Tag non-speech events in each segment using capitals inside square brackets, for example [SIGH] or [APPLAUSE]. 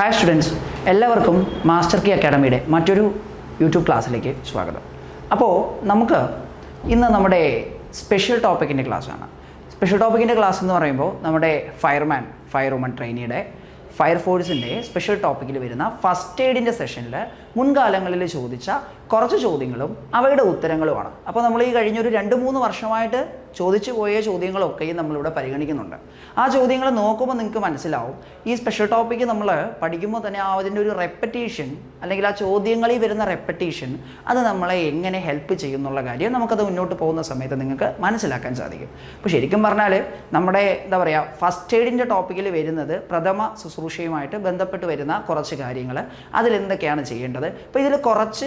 Hi students എല്ലാവർക്കും master കി അക്കാഡമിയുടെ മറ്റൊരു യൂട്യൂബ് ക്ലാസ്സിലേക്ക് സ്വാഗതം. അപ്പോൾ നമുക്ക് ഇന്ന് നമ്മുടെ സ്പെഷ്യൽ ടോപ്പിക്കിന്റെ ക്ലാസ്സാണ് സ്പെഷ്യൽ ടോപ്പിക്കിന്റെ ക്ലാസ് എന്ന് പറയുമ്പോൾ നമ്മുടെ ഫയർമാൻ ഫയർ വുമൺ ട്രെയിനിയുടെ ഫയർഫോഴ്സിന്റെ സ്പെഷ്യൽ ടോപ്പിക്കിൽ വരുന്ന ഫസ്റ്റ് എയ്ഡിന്റെ സെഷനിൽ മുൻകാലങ്ങളിൽ ചോദിച്ച കുറച്ച് ചോദ്യങ്ങളും അവയുടെ ഉത്തരങ്ങളുമാണ്. അപ്പോൾ നമ്മൾ ഈ കഴിഞ്ഞൊരു രണ്ട് മൂന്ന് വർഷമായിട്ട് ചോദിച്ചു പോയ ചോദ്യങ്ങളൊക്കെയും നമ്മളിവിടെ പരിഗണിക്കുന്നുണ്ട്. ആ ചോദ്യങ്ങൾ നോക്കുമ്പോൾ നിങ്ങൾക്ക് മനസ്സിലാവും. ഈ സ്പെഷ്യൽ ടോപ്പിക്ക് നമ്മൾ പഠിക്കുമ്പോൾ തന്നെ ആ അതിന്റെ ഒരു റെപ്പറ്റീഷൻ അല്ലെങ്കിൽ ആ ചോദ്യങ്ങളിൽ വരുന്ന റെപ്പറ്റീഷൻ അത് നമ്മളെ എങ്ങനെ ഹെൽപ്പ് ചെയ്യുന്നുള്ള കാര്യം നമുക്കത് മുന്നോട്ട് പോകുന്ന സമയത്ത് നിങ്ങൾക്ക് മനസ്സിലാക്കാൻ സാധിക്കും. അപ്പോൾ ശരിക്കും പറഞ്ഞാൽ നമ്മുടെ എന്താ പറയുക ഫസ്റ്റ് എയ്ഡിന്റെ ടോപ്പിക്കിൽ വരുന്നത് പ്രഥമ ശുശ്രൂഷയുമായിട്ട് ബന്ധപ്പെട്ട് വരുന്ന കുറച്ച് കാര്യങ്ങൾ. അതിലെന്തൊക്കെയാണ് ചെയ്യേണ്ടത്? അപ്പോൾ ഇതിൽ കുറച്ച്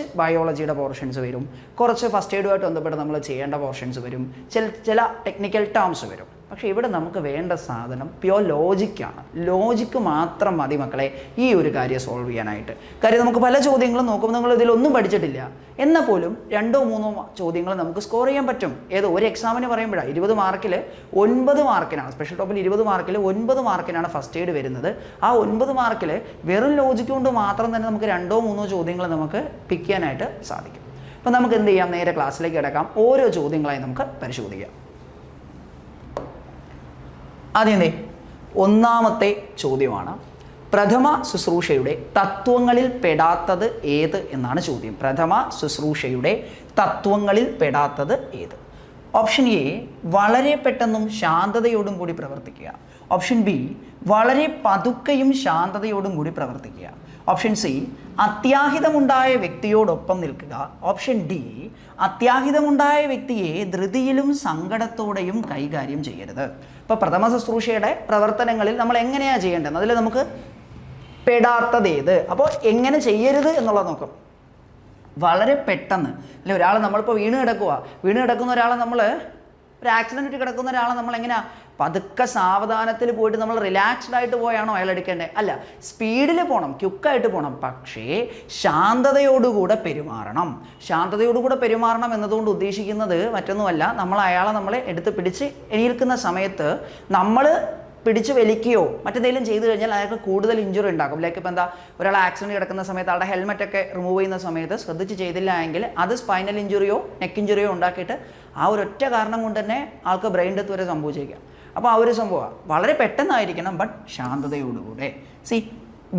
ബയോളജിയുടെ പോർഷൻസ് വരും. കുറച്ച് ഫസ്റ്റ് എയ്ഡുമായിട്ട് ബന്ധപ്പെട്ട് നമ്മൾ ചെയ്യേണ്ട പോർഷൻസ് വരും. ചില ചില ടെക്നിക്കൽ ടേംസ് വരും. പക്ഷേ ഇവിടെ നമുക്ക് വേണ്ട സാധനം പ്യോർ ലോജിക്കാണ് ലോജിക്ക് മാത്രം മതി മക്കളെ ഈ ഒരു കാര്യം സോൾവ് ചെയ്യാനായിട്ട്. കാര്യം നമുക്ക് പല ചോദ്യങ്ങളും നോക്കുമ്പോൾ നിങ്ങൾ ഇതിലൊന്നും പഠിച്ചിട്ടില്ല. എന്നാൽ പോലും രണ്ടോ മൂന്നോ ചോദ്യങ്ങൾ നമുക്ക് സ്കോർ ചെയ്യാൻ പറ്റും. ഏത് ഒരു എക്സാമിന് പറയുമ്പോഴാണ് ഇരുപത് മാർക്കിൽ ഒൻപത് മാർക്കിനാണ് സ്പെഷ്യൽ ടോപ്പിൽ ഇരുപത് മാർക്കിൽ ഒൻപത് മാർക്കിനാണ് ഫസ്റ്റ് എയ്ഡ് വരുന്നത്. ആ ഒൻപത് മാർക്കിൽ വെറും ലോജിക്ക് കൊണ്ട് മാത്രം തന്നെ നമുക്ക് രണ്ടോ മൂന്നോ ചോദ്യങ്ങൾ നമുക്ക് പിക്ക് ചെയ്യാനായിട്ട് സാധിക്കും. അപ്പം നമുക്ക് എന്ത് ചെയ്യാം? നേരെ ക്ലാസ്സിലേക്ക് കിടക്കാം. ഓരോ ചോദ്യങ്ങളായി നമുക്ക് പരിശോധിക്കാം. എന്തേ? ഒന്നാമത്തെ ചോദ്യമാണ്. പ്രഥമ ശുശ്രൂഷയുടെ തത്വങ്ങളിൽ പെടാത്തത് ഏത് എന്നാണ് ചോദ്യം. പ്രഥമ ശുശ്രൂഷയുടെ തത്വങ്ങളിൽ പെടാത്തത് ഏത്? ഓപ്ഷൻ എ വളരെ പെട്ടെന്നും ശാന്തതയോടും കൂടി പ്രവർത്തിക്കുക. ഓപ്ഷൻ ബി വളരെ പതുക്കെയും ശാന്തതയോടും കൂടി പ്രവർത്തിക്കുക. ഓപ്ഷൻ സി അത്യാഹിതമുണ്ടായ വ്യക്തിയോടൊപ്പം നിൽക്കുക. ഓപ്ഷൻ ഡി അത്യാഹിതമുണ്ടായ വ്യക്തിയെ ധൃതിയിലും സങ്കടത്തോടെയും കൈകാര്യം ചെയ്യരുത്. ഇപ്പോൾ പ്രഥമ ശുശ്രൂഷയുടെ പ്രവർത്തനങ്ങളിൽ നമ്മൾ എങ്ങനെയാണ് ചെയ്യേണ്ടത്? അതിൽ നമുക്ക് പെടാത്തതേത് അപ്പോൾ എങ്ങനെ ചെയ്യരുത് എന്നുള്ളത് നോക്കാം. വളരെ പെട്ടെന്ന്. അല്ലെ ഒരാൾ നമ്മളിപ്പോൾ വീണ് കിടക്കുക വീണ് കിടക്കുന്ന ഒരാളെ നമ്മൾ ഒരു ആക്സിഡന്റ് കിടക്കുന്ന ഒരാളെ നമ്മൾ എങ്ങനെയാ പതുക്കെ സാവധാനത്തിൽ പോയിട്ട് നമ്മൾ റിലാക്സ്ഡ് ആയിട്ട് പോയാണോ അയാൾ എടുക്കേണ്ടത് അല്ല സ്പീഡിൽ പോകണം ക്യുക്കായിട്ട് പോകണം പക്ഷേ ശാന്തതയോടുകൂടെ പെരുമാറണം. ശാന്തതയോടുകൂടെ പെരുമാറണം എന്നതുകൊണ്ട് ഉദ്ദേശിക്കുന്നത് മറ്റൊന്നുമല്ല. നമ്മൾ അയാളെ നമ്മളെ എടുത്ത് പിടിച്ച് എണീൽക്കുന്ന സമയത്ത് നമ്മൾ പിടിച്ച് വലിക്കുകയോ മറ്റെന്തെങ്കിലും ചെയ്തു കഴിഞ്ഞാൽ അയാൾക്ക് കൂടുതൽ ഇഞ്ചുറി ഉണ്ടാക്കും ലൈക്ക് ഇപ്പോൾ എന്താ ഒരാൾ ആക്സിഡന്റ് കിടക്കുന്ന സമയത്ത് ആളുടെ ഹെൽമെറ്റ് ഒക്കെ റിമൂവ് ചെയ്യുന്ന സമയത്ത് ശ്രദ്ധിച്ച് ചെയ്തില്ല എങ്കിൽ അത് സ്പൈനൽ ഇഞ്ചുറിയോ നെക്ക് ഇഞ്ചുറിയോ ഉണ്ടാക്കിയിട്ട് ആ ഒരൊറ്റ കാരണം കൊണ്ട് തന്നെ ആൾക്ക് ബ്രെയിൻ ഡെത്ത് വരെ സംഭവിച്ചേക്കാം. അപ്പോൾ ആ ഒരു സംഭവമാണ് വളരെ പെട്ടെന്നായിരിക്കണം ബട്ട് ശാന്തതയോടുകൂടെ. സി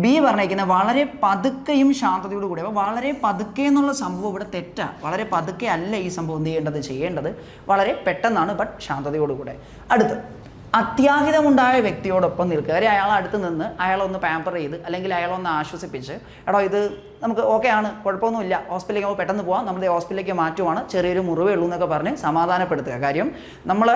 ബി പറഞ്ഞിരിക്കുന്ന വളരെ പതുക്കെയും ശാന്തതയോടു കൂടി അപ്പോൾ വളരെ പതുക്കെ എന്നുള്ള സംഭവം ഇവിടെ തെറ്റാണ് വളരെ പതുക്കെ അല്ല ഈ സംഭവം എന്ത് ചെയ്യേണ്ടത്? ചെയ്യേണ്ടത് വളരെ പെട്ടെന്നാണ് ബട്ട് ശാന്തതയോടുകൂടെ. അടുത്ത് അത്യാഹിതമുണ്ടായ വ്യക്തിയോടൊപ്പം നിൽക്കുക. കാര്യം അയാൾ അടുത്ത് നിന്ന് അയാളൊന്ന് പാമ്പർ ചെയ്ത് അല്ലെങ്കിൽ അയാളൊന്ന് ആശ്വസിപ്പിച്ച് എടോ ഇത് നമുക്ക് ഓക്കെ ആണ് കുഴപ്പമൊന്നുമില്ല ഹോസ്പിറ്റലിലേക്ക് പോകുമ്പോൾ പെട്ടെന്ന് പോവാം നമ്മുടെ ഹോസ്പിറ്റലിലേക്ക് മാറ്റുവാണ് ചെറിയൊരു മുറിവേ ഉള്ളൂ എന്നൊക്കെ പറഞ്ഞ് സമാധാനപ്പെടുത്തുക. കാര്യം നമ്മൾ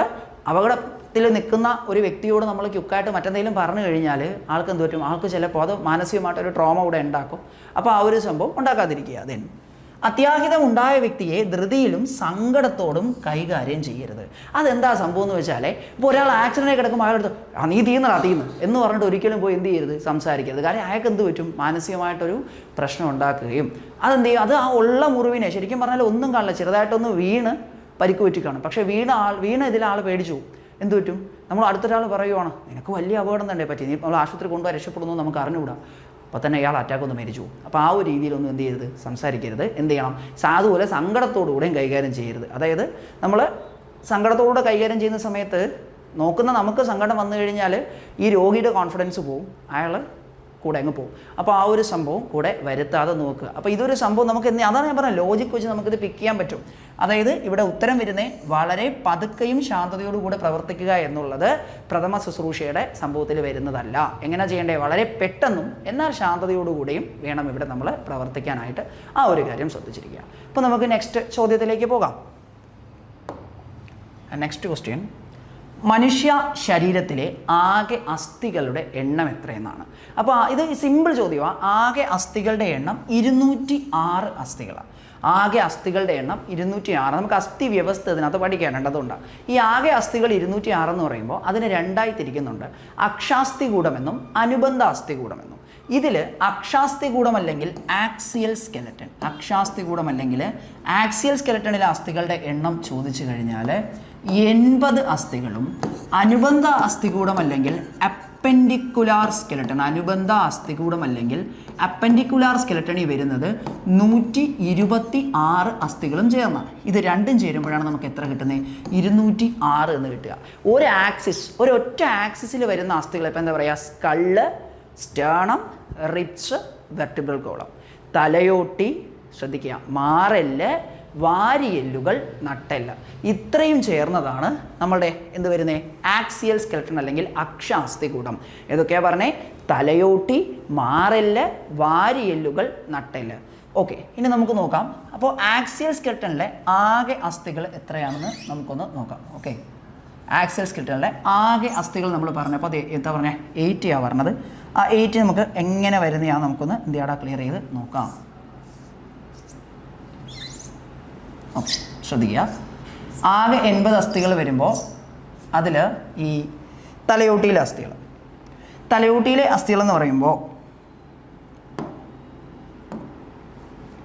അപകടത്തിൽ നിൽക്കുന്ന ഒരു വ്യക്തിയോട് നമ്മൾ ക്യുക്കായിട്ട് മറ്റെന്തെങ്കിലും പറഞ്ഞു കഴിഞ്ഞാൽ ആൾക്ക് എന്ത് പറ്റും? ആൾക്ക് ചിലപ്പോൾ അത് മാനസികമായിട്ടൊരു ട്രോമ കൂടെ ഉണ്ടാക്കും. അപ്പോൾ ആ ഒരു സംഭവം ഉണ്ടാക്കാതിരിക്കുക. ദെൻ അത്യാഹിതം ഉണ്ടായ വ്യക്തിയെ ധൃതിയിലും സങ്കടത്തോടും കൈകാര്യം ചെയ്യരുത്. അതെന്താ സംഭവം എന്ന് വെച്ചാൽ ഇപ്പോൾ ഒരാൾ ആക്സിഡന്റ് കിടക്കുമ്പോൾ അയാളെടുത്ത് ആ നീ തീന്നടാ തീന്ന് എന്ന് പറഞ്ഞിട്ട് ഒരിക്കലും പോയി എന്ത് ചെയ്യരുത്? സംസാരിക്കരുത്. കാരണം അയാൾക്ക് എന്ത് പറ്റും? മാനസികമായിട്ടൊരു പ്രശ്നം ഉണ്ടാക്കുകയും അതെന്ത് ചെയ്യും? അത് ആ ഉള്ള മുറിവിനെ ശരിക്കും പറഞ്ഞാൽ ഒന്നും കാണില്ല ചെറുതായിട്ടൊന്ന് വീണ് പരിക്ക് പറ്റി കാണും പക്ഷേ വീണ ആൾ വീണ ഇതിൽ ആൾ പേടിച്ചു. എന്ത് പറ്റും? നമ്മൾ അടുത്തൊരാൾ പറയുവാണ് നിനക്ക് വലിയ അപകടം തന്നെ പറ്റി. നീ നമ്മൾ ആശുപത്രി കൊണ്ടുപോയി രക്ഷപ്പെടുന്നു നമുക്ക് അറിഞ്ഞുകൂടാ. അപ്പോൾ തന്നെ ഇയാൾ അറ്റാക്ക് ഒന്ന് മരിച്ചു. അപ്പോൾ ആ ഒരു രീതിയിലൊന്നും എന്ത് ചെയ്യരുത്? സംസാരിക്കരുത്. എന്ത് ചെയ്യണം? സാധുപോലെ സങ്കടത്തോടുകൂടെയും കൈകാര്യം ചെയ്യരുത്. അതായത് നമ്മൾ സങ്കടത്തോടെ കൈകാര്യം ചെയ്യുന്ന സമയത്ത് നോക്കുന്ന നമുക്ക് സങ്കടം വന്നു കഴിഞ്ഞാൽ ഈ രോഗിയുടെ കോൺഫിഡൻസ് പോവും. അയാൾ കൂടെ അങ്ങ് പോകും. അപ്പോൾ ആ ഒരു സംഭവം കൂടെ വരുത്താതെ നോക്കുക. അപ്പോൾ ഇതൊരു സംഭവം നമുക്ക് എന്ത് അതാണ് ഞാൻ പറഞ്ഞത് ലോജിക്ക് വെച്ച് നമുക്കിത് പിക്ക് ചെയ്യാൻ പറ്റും. അതായത് ഇവിടെ ഉത്തരം വരുന്നേ വളരെ പതുക്കെയും ശാന്തതയോടുകൂടെ പ്രവർത്തിക്കുക എന്നുള്ളത് പ്രഥമ ശുശ്രൂഷയുടെ സംഭവത്തിൽ വരുന്നതല്ല. എങ്ങനെ ചെയ്യേണ്ടേ? വളരെ പെട്ടെന്നും എന്നാൽ ശാന്തതയോടുകൂടിയും വേണം ഇവിടെ നമ്മൾ പ്രവർത്തിക്കാനായിട്ട്. ആ ഒരു കാര്യം ശ്രദ്ധിച്ചിരിക്കുക. അപ്പോൾ നമുക്ക് നെക്സ്റ്റ് ചോദ്യത്തിലേക്ക് പോകാം. നെക്സ്റ്റ് ക്വസ്റ്റ്യൻ മനുഷ്യ ശരീരത്തിലെ ആകെ അസ്ഥികളുടെ എണ്ണം എത്രയെന്നാണ്. അപ്പോൾ ഇത് സിമ്പിൾ ചോദ്യമാണ് ആകെ അസ്ഥികളുടെ എണ്ണം ഇരുന്നൂറ്റി ആറ് അസ്ഥികളാണ് ആകെ അസ്ഥികളുടെ എണ്ണം ഇരുന്നൂറ്റി ആറ് നമുക്ക് അസ്ഥി വ്യവസ്ഥ ഇതിനകത്ത് പഠിക്കാനുണ്ട് അതുകൊണ്ടാണ് ഈ ആകെ അസ്ഥികൾ ഇരുന്നൂറ്റി എന്ന് പറയുമ്പോൾ അതിനെ രണ്ടായി തിരിക്കുന്നുണ്ട്. അക്ഷാസ്ഥികൂടമെന്നും അനുബന്ധ അസ്ഥികൂടമെന്നും ഇതിൽ അക്ഷാസ്ഥികൂടം കൂടമല്ലെങ്കിൽ ആക്സിയൽ സ്കെലറ്റൻ. അക്ഷാസ്ഥികൂടം കൂടമല്ലെങ്കിൽ ആക്സിയൽ സ്കെലറ്റണിലെ അസ്ഥികളുടെ എണ്ണം ചോദിച്ചു കഴിഞ്ഞാൽ എൺപത് അസ്ഥികളും അനുബന്ധ അസ്ഥികൂടം അല്ലെങ്കിൽ അപ്പൻഡിക്കുലാർ സ്കെലട്ടൺ. അനുബന്ധ അസ്ഥികൂടം അല്ലെങ്കിൽ അപ്പൻഡിക്കുലാർ സ്കെലട്ടണി വരുന്നത് നൂറ്റി ഇരുപത്തി ആറ് അസ്ഥികളും ചേർന്നാണ് ഇത് രണ്ടും ചേരുമ്പോഴാണ് നമുക്ക് എത്ര കിട്ടുന്നത് ഇരുന്നൂറ്റി ആറ് എന്ന് കിട്ടുക. ഒരു ആക്സിസ് ഒരൊറ്റ ആക്സിസിൽ വരുന്ന അസ്ഥികൾ ഇപ്പം എന്താ പറയുക skull sternum ribs vertebral column തലയോട്ടി ശ്രദ്ധിക്കുക. മാറൽ വാരിയെല്ലുകൾ നട്ടെല്ല. ഇത്രയും ചേർന്നതാണ് നമ്മളുടെ എന്ത് വരുന്നത് ആക്സിയൽ സ്കെൽട്ടൺ അല്ലെങ്കിൽ അക്ഷാസ്ഥികൂടം ഏതൊക്കെയാ പറഞ്ഞേ? തലയോട്ടി മാറെല്ല് വാരിയെല്ലുകൾ നട്ടെല്ല്. ഓക്കെ ഇനി നമുക്ക് നോക്കാം. അപ്പോൾ ആക്സിയൽ സ്കെൽട്ടണിലെ ആകെ അസ്ഥികൾ എത്രയാണെന്ന് നമുക്കൊന്ന് നോക്കാം. ഓക്കെ. ആക്സിയൽ സ്കെൽട്ടണിലെ ആകെ അസ്ഥികൾ നമ്മൾ പറഞ്ഞപ്പോൾ അത് എന്താ പറഞ്ഞത് എയ്റ്റിയാണ് പറഞ്ഞത്. ആ എയ്റ്റ് നമുക്ക് എങ്ങനെ വരുന്നതാണ് നമുക്കൊന്ന് എന്ത് ക്ലിയർ ചെയ്ത് നോക്കാം ഓക്കെ ശ്രദ്ധിക്കുക. ആകെ എൺപത് അസ്ഥികൾ വരുമ്പോൾ അതിൽ ഈ തലയോട്ടിയിലെ അസ്ഥികൾ. തലയോട്ടിയിലെ അസ്ഥികൾ എന്ന് പറയുമ്പോൾ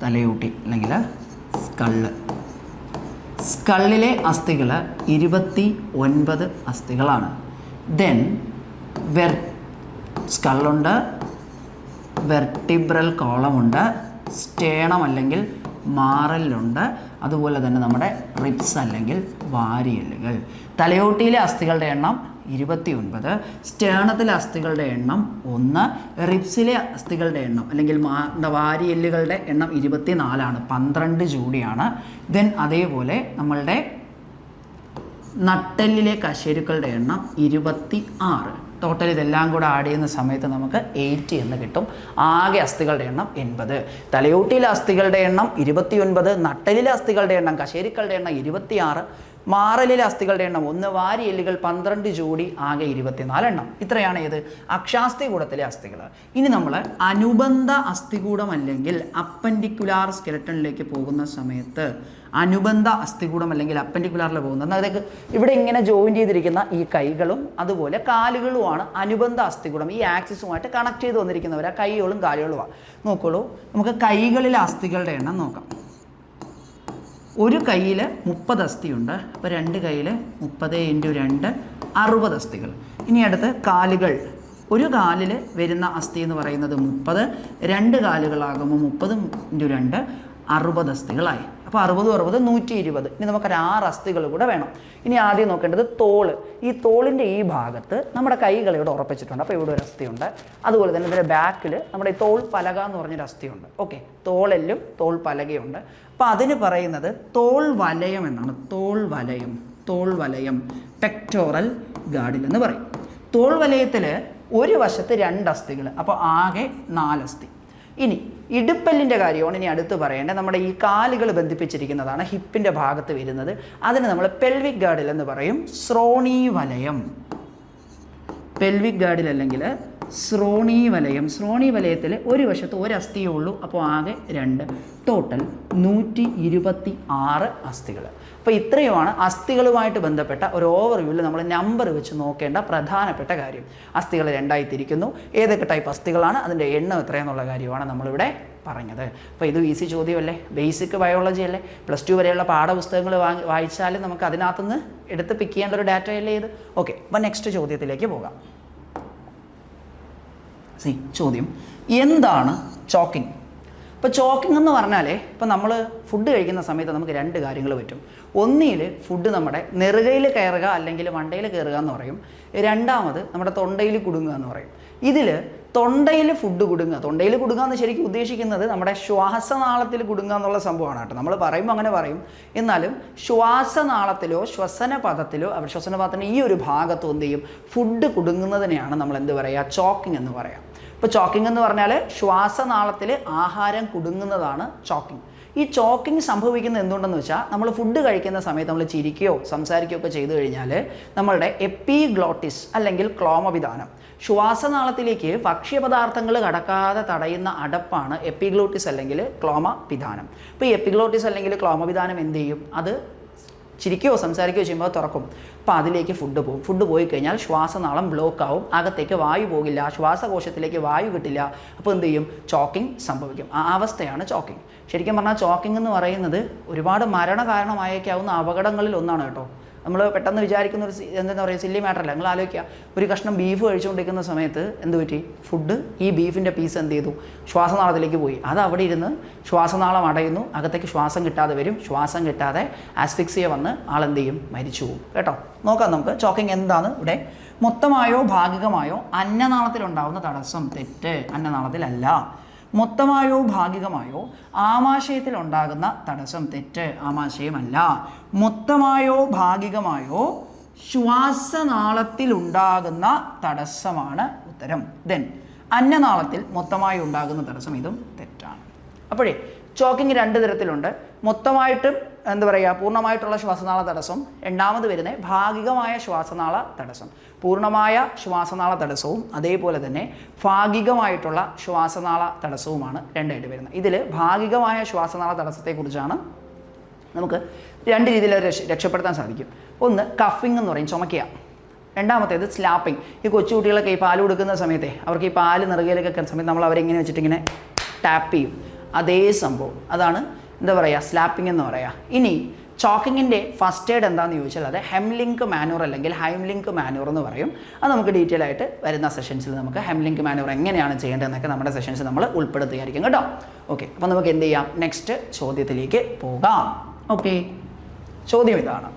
തലയോട്ടി അല്ലെങ്കിൽ സ്കള്ള്. സ്കള്ളിലെ അസ്ഥികൾ ഇരുപത്തി ഒൻപത് അസ്ഥികളാണ്. ദെൻ വെർ സ്കള്ളുണ്ട് വെർട്ടിബ്രൽ കോളമുണ്ട് സ്റ്റേണം അല്ലെങ്കിൽ മാറലുണ്ട് അതുപോലെ തന്നെ നമ്മുടെ റിപ്സ് അല്ലെങ്കിൽ വാരിയല്ലുകൾ. തലയോട്ടിയിലെ അസ്ഥികളുടെ എണ്ണം ഇരുപത്തി ഒൻപത് സ്റ്റേണത്തിലെ അസ്ഥികളുടെ എണ്ണം ഒന്ന് റിപ്സിലെ അസ്ഥികളുടെ എണ്ണം അല്ലെങ്കിൽ മാ വാരിയല്ലുകളുടെ എണ്ണം ഇരുപത്തി നാലാണ് പന്ത്രണ്ട് ജോഡിയാണ് ദെൻ അതേപോലെ നമ്മളുടെ നട്ടെല്ലിലെ കശേരുക്കളുടെ എണ്ണം ഇരുപത്തി ആറ് ടോട്ടൽ ഇതെല്ലാം കൂടെ ആഡ് ചെയ്യുന്ന സമയത്ത് നമുക്ക് എയ്റ്റി എന്ന് കിട്ടും. ആകെ അസ്ഥികളുടെ എണ്ണം എൺപത്. തലയോട്ടിയിലെ അസ്ഥികളുടെ എണ്ണം ഇരുപത്തി ഒൻപത് നട്ടലിലെ അസ്ഥികളുടെ എണ്ണം കശേരിക്കളുടെ എണ്ണം ഇരുപത്തിയാറ് മാറലിലെ അസ്ഥികളുടെ എണ്ണം. ഒന്ന് വാരി എല്ലുകൾ പന്ത്രണ്ട് ജോഡി ആകെ ഇരുപത്തിനാലെണ്ണം ഇത്രയാണ് ഏത്? അക്ഷാസ്ഥികൂടത്തിലെ അസ്ഥികൾ. ഇനി നമ്മൾ അനുബന്ധ അസ്ഥികൂടം അല്ലെങ്കിൽ അപ്പൻഡിക്കുലാർ സ്കെലറ്റണിലേക്ക് പോകുന്ന സമയത്ത് അനുബന്ധ അസ്ഥികൂടം അല്ലെങ്കിൽ അപ്പൻഡിക്കുലാറിൽ പോകുന്നത് അതായത് ഇവിടെ ഇങ്ങനെ ജോയിൻ ചെയ്തിരിക്കുന്ന ഈ കൈകളും അതുപോലെ കാലുകളുമാണ് അനുബന്ധ അസ്ഥികൂടം. ഈ ആക്സിസുമായിട്ട് കണക്ട് ചെയ്ത് വന്നിരിക്കുന്നവരാ കൈകളും കാലുകളുമാണ് നോക്കുള്ളൂ. നമുക്ക് കൈകളിലെ അസ്ഥികളുടെ എണ്ണം നോക്കാം. ഒരു കയ്യിൽ മുപ്പത് അസ്ഥിയുണ്ട്. അപ്പോൾ രണ്ട് കയ്യിൽ മുപ്പത് ഇന്റു രണ്ട് അറുപത് അസ്ഥികൾ. ഇനി അടുത്ത് കാലുകൾ. ഒരു കാലിൽ വരുന്ന അസ്ഥി എന്ന് പറയുന്നത് മുപ്പത്. രണ്ട് കാലുകളാകുമ്പോൾ മുപ്പത് ഇന്റു രണ്ട് അറുപത് അസ്ഥികളായി. അപ്പോൾ അറുപത് അറുപത് നൂറ്റി ഇരുപത് ഇനി നമുക്കൊരു ആറ് അസ്ഥികൾ കൂടെ വേണം. ഇനി ആദ്യം നോക്കേണ്ടത് തോൾ. ഈ തോളിന്റെ ഈ ഭാഗത്ത് നമ്മുടെ കൈകൾ ഇവിടെ ഉറപ്പിച്ചിട്ടുണ്ട്. അപ്പോൾ ഇവിടെ ഒരു അസ്ഥിയുണ്ട്. അതുപോലെ തന്നെ ഇതിന്റെ ബാക്കിൽ നമ്മുടെ ഈ തോൾ പലക എന്ന് പറഞ്ഞൊരു അസ്ഥിയുണ്ട്. ഓക്കെ. തോളെല്ലും തോൾ പലകയുണ്ട്. അപ്പോൾ അതിന് പറയുന്നത് തോൾ വലയം എന്നാണ്. തോൾ വലയം തോൾ വലയം പെക്ടോറൽ ഗാർഡിൽ എന്ന് പറയും. തോൾ വലയത്തിൽ ഒരു വശത്ത് രണ്ട് അസ്ഥികൾ അപ്പോൾ ആകെ നാലസ്ഥി ഇനി ഇടുപ്പല്ലിന്റെ കാര്യമാണ് ഇനി അടുത്ത് പറയേണ്ടത്. നമ്മുടെ ഈ കാലുകൾ ബന്ധിപ്പിച്ചിരിക്കുന്നതാണ് ഹിപ്പിന്റെ ഭാഗത്ത് വരുന്നത്. അതിന് നമ്മൾ പെൽവിക് ഗാർഡിൽ എന്ന് പറയും. ശ്രോണീ വലയം പെൽവിക് ഗാർഡിൽ അല്ലെങ്കിൽ ശ്രോണീ വലയം ശ്രോണീ വലയത്തിൽ ഒരു വശത്ത് ഒരു അസ്ഥിയേ ഉള്ളൂ. അപ്പോൾ ആകെ രണ്ട്. ടോട്ടൽ നൂറ്റി ഇരുപത്തി ആറ് അസ്ഥികൾ അപ്പോൾ ഇത്രയുമാണ് അസ്ഥികളുമായിട്ട് ബന്ധപ്പെട്ട ഒരു ഓവർവ്യൂവിൽ നമ്മൾ നമ്പർ വെച്ച് നോക്കേണ്ട പ്രധാനപ്പെട്ട കാര്യം. അസ്ഥികൾ രണ്ടായി തിരിക്കുന്നു ഏതൊക്കെ ടൈപ്പ് അസ്ഥികളാണ്? അതിന്റെ എണ്ണം എത്രയെന്നുള്ള കാര്യമാണ് നമ്മളിവിടെ പറഞ്ഞത്. അപ്പോൾ ഇത് ഈസി ചോദ്യമല്ലേ? ബേസിക് ബയോളജി അല്ലേ? പ്ലസ് ടു വരെയുള്ള പാഠപുസ്തകങ്ങൾ വാങ്ങി വായിച്ചാൽ നമുക്ക് അതിനകത്തുനിന്ന് എടുത്ത് പിക്ക് ചെയ്യേണ്ട ഒരു ഡാറ്റ അല്ലേ ഇത്? ഓക്കെ അപ്പോൾ നെക്സ്റ്റ് ചോദ്യത്തിലേക്ക് പോകാം. സി ചോദ്യം. എന്താണ് ചോക്കിംഗ്? ഇപ്പോൾ ചോക്കിംഗ് എന്ന് പറഞ്ഞാലേ ഇപ്പോൾ നമ്മൾ ഫുഡ് കഴിക്കുന്ന സമയത്ത് നമുക്ക് രണ്ട് കാര്യങ്ങൾ പറ്റും. ഒന്നിൽ ഫുഡ് നമ്മുടെ നെറുകയിൽ കയറുക അല്ലെങ്കിൽ വണ്ടയിൽ കയറുക എന്ന് പറയും. രണ്ടാമത് നമ്മുടെ തൊണ്ടയിൽ കുടുങ്ങുക എന്ന് പറയും. ഇതിൽ തൊണ്ടയിൽ ഫുഡ് കുടുങ്ങുക. തൊണ്ടയിൽ കുടുങ്ങുക എന്ന് ശരിക്കും ഉദ്ദേശിക്കുന്നത് നമ്മുടെ ശ്വാസനാളത്തിൽ കുടുങ്ങുക എന്നുള്ള സംഭവമാണ് കേട്ടോ. നമ്മൾ പറയുമ്പോൾ അങ്ങനെ പറയും. എന്നാലും ശ്വാസനാളത്തിലോ ശ്വസന പദത്തിലോ അവർ ശ്വസന പദത്തിന്റെ ഈ ഒരു ഭാഗത്തും എന്ത് ചെയ്യും? ഫുഡ് കുടുങ്ങുന്നതിനെയാണ് നമ്മൾ എന്ത് പറയുക ചോക്കിംഗ് എന്ന് പറയാം. ഇപ്പോൾ ചോക്കിംഗ് എന്ന് പറഞ്ഞാൽ ശ്വാസനാളത്തിൽ ആഹാരം കുടുങ്ങുന്നതാണ് ചോക്കിംഗ് ഈ ചോക്കിംഗ് സംഭവിക്കുന്നത് എന്തുകൊണ്ടെന്ന് വെച്ചാൽ നമ്മൾ ഫുഡ് കഴിക്കുന്ന സമയത്ത് നമ്മൾ ചിരിക്കുകയോ സംസാരിക്കുകയോ ഒക്കെ ചെയ്തു കഴിഞ്ഞാൽ നമ്മളുടെ എപ്പിഗ്ലോട്ടിസ് അല്ലെങ്കിൽ ക്ലോമവിധാനം ശ്വാസനാളത്തിലേക്ക് ഭക്ഷ്യപദാർത്ഥങ്ങൾ കടക്കാതെ തടയുന്ന അടപ്പാണ് എപ്പിഗ്ലോട്ടിസ് അല്ലെങ്കിൽ ക്ലോമവിധാനം. അപ്പോൾ ഈ എപ്പിഗ്ലോട്ടിസ് അല്ലെങ്കിൽ ക്ലോമവിധാനം എന്ത് ചെയ്യും? അത് ചിരിക്കുകയോ സംസാരിക്കുകയോ ചെയ്യുമ്പോൾ തുറക്കും. അപ്പോൾ അതിലേക്ക് ഫുഡ് പോകും ഫുഡ് പോയി കഴിഞ്ഞാൽ ശ്വാസനാളം ബ്ലോക്ക് ആവും. അകത്തേക്ക് വായു പോകില്ല. ശ്വാസകോശത്തിലേക്ക് വായു കിട്ടില്ല. അപ്പോൾ എന്ത് ചെയ്യും? ചോക്കിംഗ് സംഭവിക്കും. ആ അവസ്ഥയാണ് ചോക്കിംഗ് ശരിക്കും പറഞ്ഞാൽ ചോക്കിംഗ് എന്ന് പറയുന്നത് ഒരുപാട് മരണ കാരണമായേക്കാവുന്ന അപകടങ്ങളിൽ ഒന്നാണ് കേട്ടോ. നമ്മൾ പെട്ടെന്ന് വിചാരിക്കുന്ന ഒരു എന്താ പറയുക സില്ലി മാറ്ററല്ല നിങ്ങൾ ആലോചിക്കുക. ഒരു കഷ്ണം ബീഫ് കഴിച്ചുകൊണ്ടിരിക്കുന്ന സമയത്ത് എന്ത് പറ്റി? ഫുഡ് ഈ ബീഫിന്റെ പീസ് എന്ത് ചെയ്തു? ശ്വാസനാളത്തിലേക്ക് പോയി. അത് അവിടെ ഇരുന്ന് ശ്വാസനാളം അടയുന്നു. അകത്തേക്ക് ശ്വാസം കിട്ടാതെ വരും. ശ്വാസം കിട്ടാതെ ആസ്ഫിക്സിയ വന്ന് ആളെന്ത് ചെയ്യും? മരിച്ചു പോകും. കേട്ടോ? നോക്കാം നമുക്ക്. ചോക്കിംഗ് എന്താണ് ഇവിടെ? മൊത്തമായോ ഭാഗികമായോ അന്നനാളത്തിലുണ്ടാവുന്ന തടസ്സം തെറ്റ്. അന്നനാളത്തിലല്ല. മൊത്തമായോ ഭാഗികമായോ ആമാശയത്തിൽ ഉണ്ടാകുന്ന തടസ്സം തെറ്റ് ആമാശയമല്ല. മൊത്തമായോ ഭാഗികമായോ ശ്വാസനാളത്തിൽ ഉണ്ടാകുന്ന തടസ്സമാണ് ഉത്തരം. ദെൻ അന്നനാളത്തിൽ മൊത്തമായി ഉണ്ടാകുന്ന തടസ്സം ഇതും തെറ്റാണ്. അപ്പോഴേ ചോക്കിങ് രണ്ട് തരത്തിലുണ്ട്. മൊത്തമായിട്ടും എന്താ പറയുക പൂർണമായിട്ടുള്ള ശ്വാസനാള തടസ്സം രണ്ടാമത് വരുന്നത് ഭാഗികമായ ശ്വാസനാള തടസ്സം. പൂർണമായ ശ്വാസനാള തടസ്സവും അതേപോലെ തന്നെ ഭാഗികമായിട്ടുള്ള ശ്വാസനാള തടസ്സവുമാണ് രണ്ടായിട്ട് വരുന്നത്. ഇതിൽ ഭാഗികമായ ശ്വാസനാള തടസ്സത്തെക്കുറിച്ചാണ് നമുക്ക് രണ്ട് രീതിയിൽ രക്ഷ രക്ഷപ്പെടുത്താൻ സാധിക്കും. ഒന്ന് കഫിംഗ് എന്ന് പറയും ചുമക്കുക. രണ്ടാമത്തേത് സ്ലാപ്പിംഗ് ഈ കൊച്ചുകുട്ടികളൊക്കെ ഈ പാൽ കൊടുക്കുന്ന സമയത്തെ അവർക്ക് ഈ പാൽ നിറുകയിലൊക്കെ കിടക്കുന്ന സമയത്ത് നമ്മൾ അവരെങ്ങനെ വെച്ചിട്ട് ഇങ്ങനെ ടാപ്പ് ചെയ്യും. അതേ സംഭവം. അതാണ് എന്താ പറയുക സ്ലാപ്പിംഗ് എന്ന് പറയുക ഇനി ചോക്കിങ്ങിന്റെ ഫസ്റ്റ് എയ്ഡ് എന്താണെന്ന് ചോദിച്ചാൽ അത് ഹെംലിങ്ക് മാനൂർ അല്ലെങ്കിൽ ഹൈംലിങ്ക് മാനൂർ എന്ന് പറയും. അത് നമുക്ക് ഡീറ്റെയിൽ ആയിട്ട് വരുന്ന സെഷൻസിൽ നമുക്ക് ഹെംലിങ്ക് മാനൂർ എങ്ങനെയാണ് ചെയ്യേണ്ടതെന്നൊക്കെ നമ്മുടെ സെഷൻസ് നമ്മൾ ഉൾപ്പെടുത്തുകയായിരിക്കും കേട്ടോ. ഓക്കെ അപ്പോൾ നമുക്ക് എന്ത് ചെയ്യാം? നെക്സ്റ്റ് ചോദ്യത്തിലേക്ക് പോകാം. ഓക്കെ ചോദ്യം ഇതാണ്.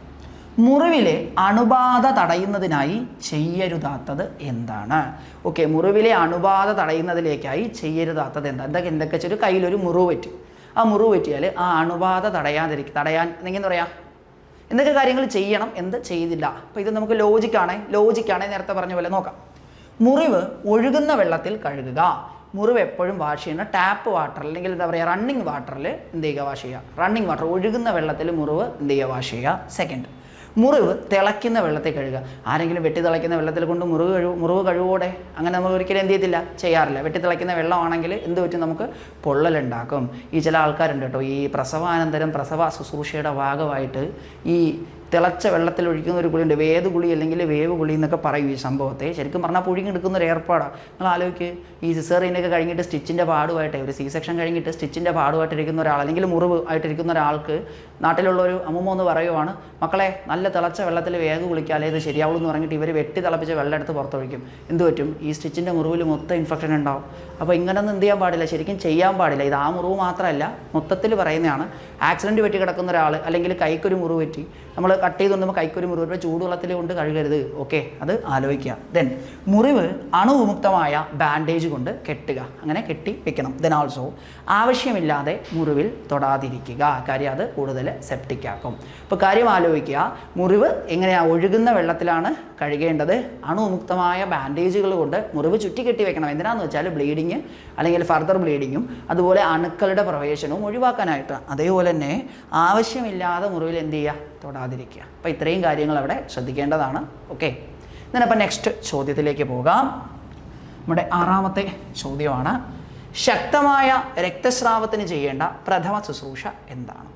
മുറിവിലെ അണുബാധ തടയുന്നതിനായി ചെയ്യരുതാത്തത് എന്താണ്? ഓക്കെ മുറിവിലെ അണുബാധ തടയുന്നതിലേക്കായി ചെയ്യരുതാത്തത് എന്താ എന്തൊക്കെ എന്തൊക്കെ വെച്ചൊരു കയ്യിലൊരു മുറിവ് പറ്റി. ആ മുറിവ് പറ്റിയാൽ ആ അണുബാധ തടയാതിരിക്കും തടയാൻ എങ്ങനെ പറയാം? എന്തൊക്കെ കാര്യങ്ങൾ ചെയ്യണം എന്ത് ചെയ്തില്ല? അപ്പോൾ ഇത് നമുക്ക് ലോജിക്കാണ് ലോജിക്കാണ് നേരത്തെ പറഞ്ഞ പോലെ നോക്കാം. മുറിവ് ഒഴുകുന്ന വെള്ളത്തിൽ കഴുകുക. മുറിവ് എപ്പോഴും വാഷ് ചെയ്യുന്ന ടാപ്പ് വാട്ടർ അല്ലെങ്കിൽ എന്താ പറയുക റണ്ണിങ് വാട്ടറിൽ എന്ത് ചെയ്യുക വാഷ് ചെയ്യുക. റണ്ണിങ് വാട്ടർ ഒഴുകുന്ന വെള്ളത്തിൽ മുറിവ് എന്ത് ചെയ്യുക വാഷ് ചെയ്യുക. സെക്കൻഡ് മുറിവ് തിളയ്ക്കുന്ന വെള്ളത്തിൽ കഴുകുക. ആരെങ്കിലും വെട്ടി തിളയ്ക്കുന്ന വെള്ളത്തിൽ കൊണ്ട് മുറിവ് കഴുകു മുറിവ് കഴുകോടെ അങ്ങനെ നമ്മൾ ഒരിക്കലും എന്ത് ചെയ്യത്തില്ല? ചെയ്യാറില്ല. വെട്ടി തിളയ്ക്കുന്ന വെള്ളമാണെങ്കിൽ എന്ത് പറ്റും നമുക്ക്? പൊള്ളലുണ്ടാക്കും. ഈ ചില ആൾക്കാരുണ്ട് കേട്ടോ. ഈ പ്രസവാനന്തരം പ്രസവ ശുശ്രൂഷയുടെ ഭാഗമായിട്ട് ഈ തിളച്ച വെള്ളത്തിൽ ഒഴിക്കുന്ന ഒരു കുളിയുണ്ട്. വേത് കുളി അല്ലെങ്കിൽ വേവ് കുളി എന്നൊക്കെ പറയും ഈ സംഭവത്തെ. ശരിക്കും പറഞ്ഞാൽ പുഴുങ്ങിയെടുക്കുന്ന ഒരു ഏർപ്പാടാണ് നിങ്ങൾ ആലോചിക്ക് ഈ സിസേറിയനൊക്കെ കഴിഞ്ഞിട്ട് സ്റ്റിച്ചിന്റെ പാടുമായിട്ട് ഒരു സി സെക്ഷൻ കഴിഞ്ഞിട്ട് സ്റ്റിച്ചിന്റെ പാടുമായിട്ടിരിക്കുന്ന ഒരാൾ അല്ലെങ്കിൽ മുറിവ് ആയിട്ടിരിക്കുന്ന ഒരാൾക്ക് നാട്ടിലുള്ള ഒരു അമ്മമ്മ എന്ന് പറയുവാണ് മക്കളെ നല്ല തിളച്ച വെള്ളത്തിൽ വേഗ കുളിക്കാലേ ഇത് ശരിയാവുള്ളൂ എന്ന് പറഞ്ഞിട്ട് ഇവർ വെട്ടി തിളപ്പിച്ച് വെള്ളം എടുത്ത് പുറത്തൊഴിക്കും. എന്ത് പറ്റും? ഈ സ്റ്റിച്ചിന്റെ മുറിവിൽ മൊത്തം ഇൻഫെക്ഷൻ ഉണ്ടാവും. അപ്പോൾ ഇങ്ങനൊന്നും എന്ത് ചെയ്യാൻ പാടില്ല. ശരിക്കും ചെയ്യാൻ പാടില്ല. ഇത് ആ മുറിവ് മാത്രമല്ല മൊത്തത്തിൽ പറയുന്നതാണ് ആക്സിഡന്റ് പറ്റി കിടക്കുന്ന ഒരാൾ അല്ലെങ്കിൽ കൈക്കൊരു മുറിവ് പറ്റി നമ്മൾ കട്ട് ചെയ്ത് കൊണ്ടുമ്പോൾ കൈക്കൊരു മുറിവ് ഇപ്പോൾ ചൂടുവെള്ളത്തിൽ കൊണ്ട് കഴുകരുത്. ഓക്കെ അത് ആലോചിക്കുക. ദെൻ മുറിവ് അണുവിമുക്തമായ ബാൻഡേജ് കൊണ്ട് കെട്ടുക. അങ്ങനെ കെട്ടി വെക്കണം. ദെൻ ആൾസോ ആവശ്യമില്ലാതെ മുറിവിൽ തൊടാതിരിക്കുക. കാര്യം അത് കൂടുതൽ സെപ്റ്റിക് ആക്കും. ഇപ്പോൾ കാര്യം ആലോചിക്കുക. മുറിവ് എങ്ങനെയാണ് ഒഴുകുന്ന വെള്ളത്തിലാണ് കഴുകേണ്ടത്. അണുവിമുക്തമായ ബാൻഡേജുകൾ കൊണ്ട് മുറിവ് ചുറ്റി കെട്ടി വെക്കണം. എന്തിനാന്ന് വെച്ചാൽ ബ്ലീഡിങ് അല്ലെങ്കിൽ ഫർദർ ബ്ലീഡിങ്ങും അതുപോലെ അണുക്കളുടെ പ്രവേശനവും ഒഴിവാക്കാനായിട്ട്. അതേപോലെ തന്നെ ആവശ്യമില്ലാതെ മുറിവിൽ എന്ത് ചെയ്യുക? തൊടാതിരിക്കുക അപ്പോൾ ഇത്രയും കാര്യങ്ങൾ അവിടെ ശ്രദ്ധിക്കേണ്ടതാണ്. ഓക്കെ ഇതിനപ്പം നെക്സ്റ്റ് ചോദ്യത്തിലേക്ക് പോകാം. നമ്മുടെ ആറാമത്തെ ചോദ്യമാണ്. ശക്തമായ രക്തസ്രാവത്തിന് ചെയ്യേണ്ട പ്രഥമ ശുശ്രൂഷ എന്താണ്?